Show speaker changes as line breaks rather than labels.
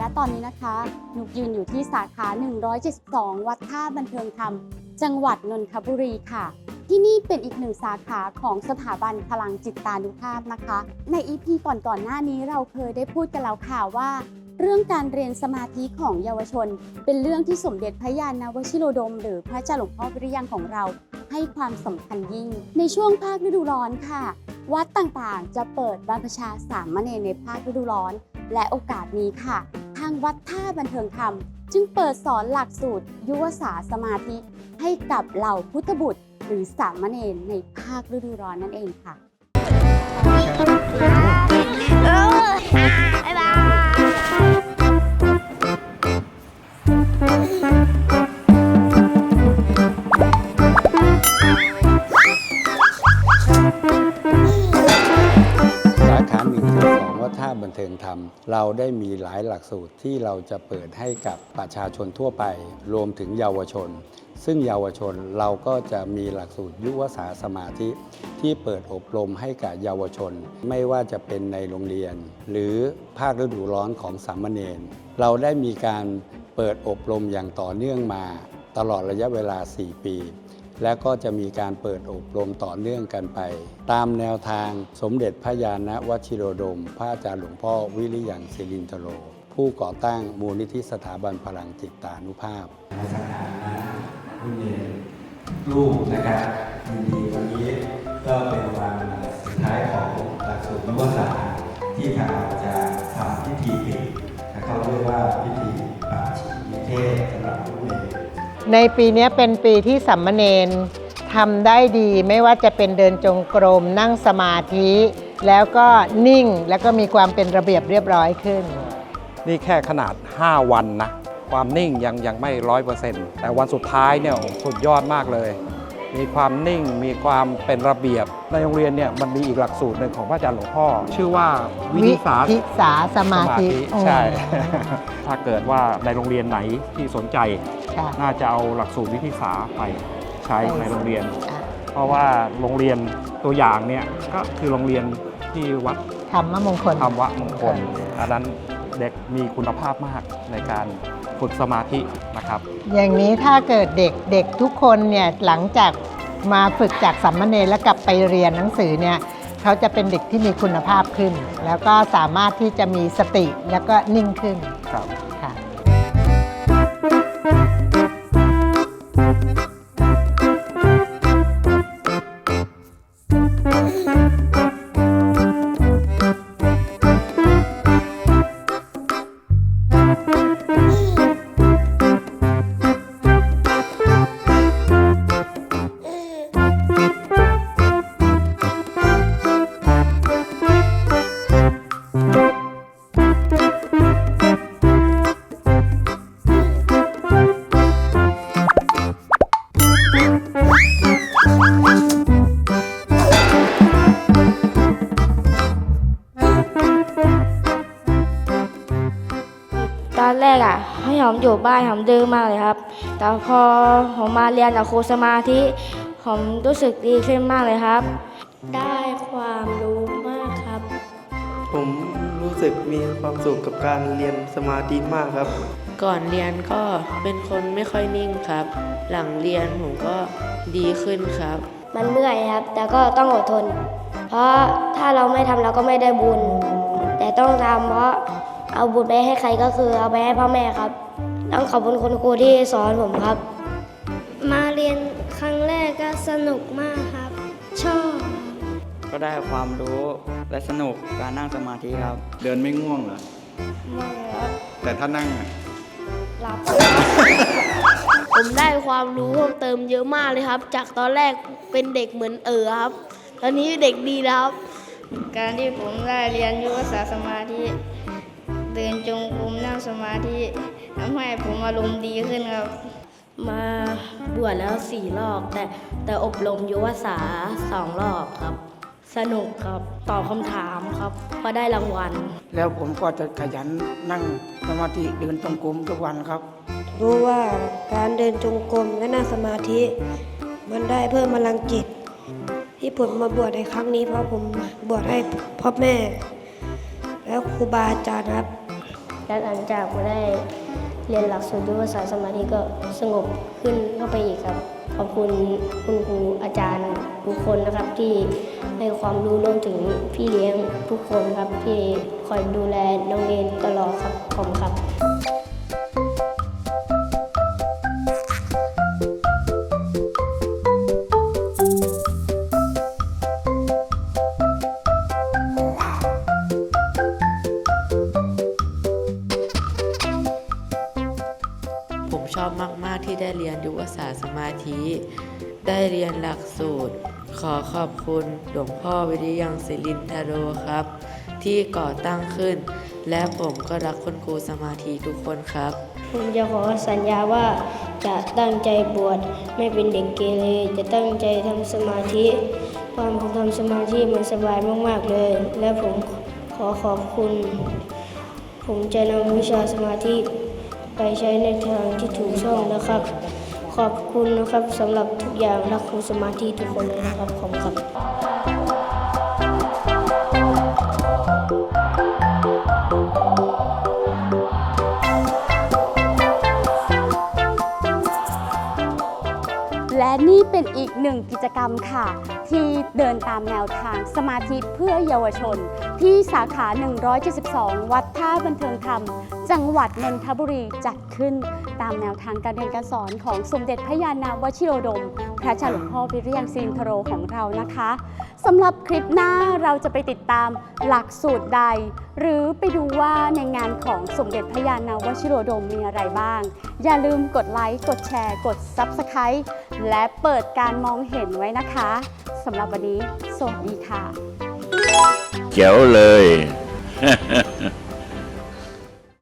และตอนนี้นะคะนุกยืนอยู่ที่สาขา 172 วัดท่าบันเทิงธรรม จังหวัดนนทบุรีค่ะ ที่นี่เป็นอีกหนึ่งสาขาของสถาบันพลังจิตตานุภาพนะคะ ในอีพีก่อนๆหน้านี้เราเคยได้พูดกันแล้วค่ะว่า เรื่องการเรียนสมาธิของเยาวชน เป็นเรื่องที่สมเด็จพระยาณวชิโรดม หรือพระเจ้าหลวงพ่อวิริยังของเราให้ความสำคัญยิ่ง ในช่วงภาคฤดูร้อนค่ะ วัดต่างๆ จะเปิดบรรพชาสามเณรในภาคฤดูร้อน และโอกาสนี้ค่ะางวัดท่าบันเทิงธรรม จึงเปิดสอนหลักสูตร ยุวสาสมาธิ ให้กับเหล่าพุทธบุตร หรือสามเณรในภาคฤดูร้อนนั่นเองค่ะ
ทิงธรรม เราได้มีหลายหลักสูตรที่เราจะเปิดให้กับประชาชนทั่วไป รวมถึงเยาวชน ซึ่งเยาวชนเราก็จะมีหลักสูตรยุวศาสมาธิ ที่เปิดอบรมให้กับเยาวชน ไม่ว่าจะเป็นในโรงเรียน หรือภาคฤดูร้อนของสามเณรเราได้มีการเปิดอบรมอย่างต่อเนื่องมา ตลอดระยะเวลา 4 ปี และก็จะมีการเปิดอบรมต่อเนื่องกันไป ตามแนวทางสมเด็จพระยาณวชิโรดม พระอาจารย์หลวงพ่อวิริยังศิรินทโร ผู้ก่อตั้งมูลนิธิสถาบันพลังจิตตานุภาพสถานะ
คุณเองลูกนะครับยินดีวันนี้ก็เป็นวันสุดท้ายของหลักสูตรยุวศาสตร์ที่ทางเราจะทำพิธีปิดเขาเรียกว่าพิธี
ในปีนี้เป็นปีที่สัมมเนนทำได้ดีไม่ว่าจะเป็นเดินจงกรมนั่งสมาธิ แล้วก็นิ่งแล้วก็มีความเป็นระเบียบเรียบร้อยขึ้น
นี่แค่ขนาด 5 วันนะ ความนิ่งยังยังไม่ร้อยเปอร์เซ็นต์แต่วันสุดท้ายเนี่ยโอ้โหสุดยอดมากเลย มีความนิ่งมีความเป็นระเบียบ ในโรงเรียนเนี่ยมันมีอีกหลักสูตรหนึ่งของพระอาจารย์หลวงพ่อ ชื่อว่าวิธิศาสตร์
วิสาสมาธิ
ใช่
อืม
ถ้าเกิดว่าในโรงเรียนไหนที่สนใจ
ค่ะ
น่าจะเอาหลักสูตรวิธิศาสตร์ไปใช้
ใช่
ในโรงเรียน
ค่ะ
เพราะว่าโรงเรียนตัวอย่างเนี่ยก็คือโรงเรียนที่วัด
ธรรมมงคล
ธรรมะมงคลอันนั้นเด็กมีคุณภาพมากในการฝึกสมาธินะครับ
อย่างนี้ถ้าเกิดเด็กเด็กทุกคนเนี่ยหลังจากมาฝึกจากสัมมเนรแล้วกลับไปเรียนหนังสือเนี่ยเขาจะเป็นเด็กที่มีคุณภาพขึ้น แล้วก็สามารถที่จะมีสติแล้วก็นิ่งขึ้น
ครับ
บ้านหอมดื้อมากเลยครับ แต่พอผมมาเรียนกับครูสมาธิผมรู้สึกดีขึ้นมากเลยครับ ได้ความรู้มากครับ
ผมรู้สึกมีความสุขกับการเรียนสมาธิมากครับ
ก่อนเรียนก็เป็นคนไม่ค่อยนิ่งครับ หลังเรียนผมก็ดีขึ้นครับ
มันเมื่อยครับ แต่ก็ต้องอดทน เพราะถ้าเราไม่ทำเราก็ไม่ได้บุญ แต่ต้องทำเพราะเอาบุญไปให้ใครก็คือเอาไปให้พ่อแม่ครับ ต้องขอบคุณคุณครูที่สอนผมครับ
มาเรียนครั้งแรกก็สนุกมากครับ ชอบ
ก็ได้ความรู้และสนุกการนั่งสมาธิครับ
เดินไม่ง่วงเหรอ
ไม่ครับ
แต่ถ้านั่งอะ
หลับ
ผมได้ความรู้เพิ่มเติมเยอะมากเลยครับ จากตอนแรกเป็นเด็กเหมือนเอ๋อครับ ตอนนี้เด็กดีแล้วครับ
การที่ผมได้เรียนยุวศาสตร์สมาธิเดินจงกรมนั่ง สมาธิทำให้ผมอารมณ์ดีขึ้นครับ
มาบวชแล้วสี่รอบแต่แต่อบรมยุวศาสองรอบครับ สนุกครับตอบคำถามครับก็ได้รางวัล
แล้วผมก็จะขยันนั่งสมาธิเดินตรงกรมทุกวันครับ
รู้ว่าการเดินจงกรมและนั่งสมาธิ มันได้เพิ่มพลังจิต ที่ผมมาบวชในครั้งนี้เพราะผมบวชให้พ่อแม่ แล้วครูบาอาจารย์ครับ
และหลังจากมาได้เรียนหลักสูตรยุทธศาสตร์สมาธิก็สงบขึ้นเข้าไปอีกครับ ขอบคุณคุณครูอาจารย์ทุกคนนะครับที่ให้ความรู้รวมถึงพี่เลี้ยงทุกคนครับที่คอยดูแลน้องเรียนตลอดครับขอบคุณครับ
ที่ได้เรียนยุวศาสตร์สมาธิ ได้เรียนหลักสูตร ขอขอบคุณหลวงพ่อวิริยังศิรินทโรครับ ที่ก่อตั้งขึ้น และผมก็รักคุณครูสมาธิทุกคนครับ
ผมจะขอสัญญาว่าจะตั้งใจบวชไม่เป็นเด็กเกเรจะตั้งใจทำสมาธิตอนผมทำสมาธิมันสบายมากๆเลย และผมขอขอบคุณ ผมจะนำวิชาสมาธิ ไปใช้ในทางที่ถูกช่องนะครับ ขอบคุณนะครับสำหรับทุกอย่างรักครูสมาธิทุกคนเลยนะครับขอบคุณ
และนี่เป็นอีกหนึ่งกิจกรรมค่ะ ที่เดินตามแนวทางสมาธิเพื่อเยาวชน ที่สาขา 172 วัดท่าบันเทิงธรรม จังหวัดนนทบุรีจัดขึ้นตามแนวทางการเรียนการสอนของสมเด็จพระยาณวชิโรดม พระเจ้าหลวงพ่อวิริยังซินทโรของเรานะคะสำหรับคลิปหน้าเราจะไปติดตามหลักสูตรใด หรือไปดูว่าในงานของสมเด็จพระยาณวชิโรดมมีอะไรบ้าง อย่าลืมกดไลค์กดแชร์ กด Subscribe และเปิดการมองเห็นไว้นะคะสำหรับวันนี้สวัสดีค่ะ
แจ๋วเลย